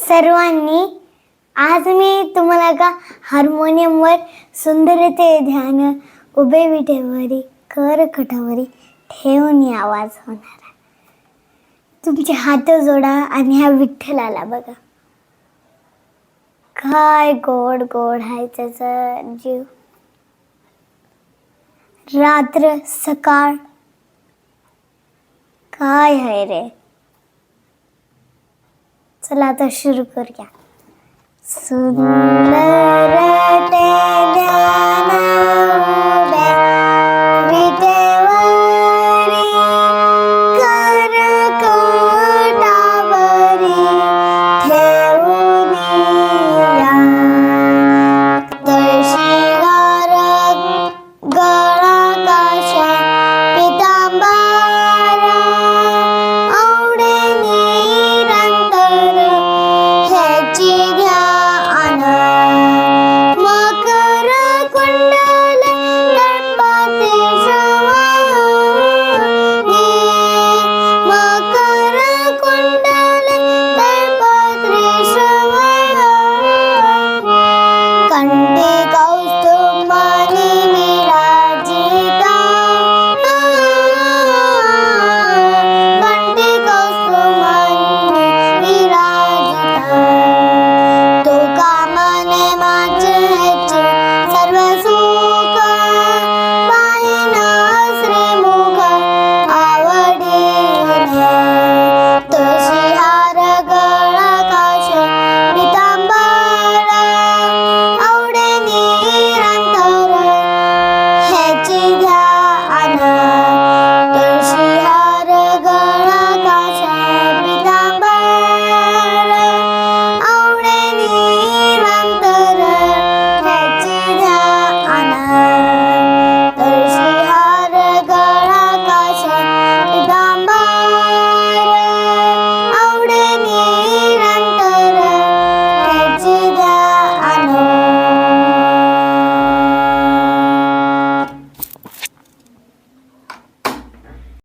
सर्वांनी आज मी तुम्हाला का हार्मोनियमवर सुंदरते ध्यान उभे विठेवरी कर कठावरी ठेवून आवाज होणार. तुमचे हात जोडा आणि ह्या विठ्ठलाला बघा. काय गोड गोड आहे त्याचा जीव. रात्र सकाळ. काय आहे रे? चला तो शुरू कर सुंदर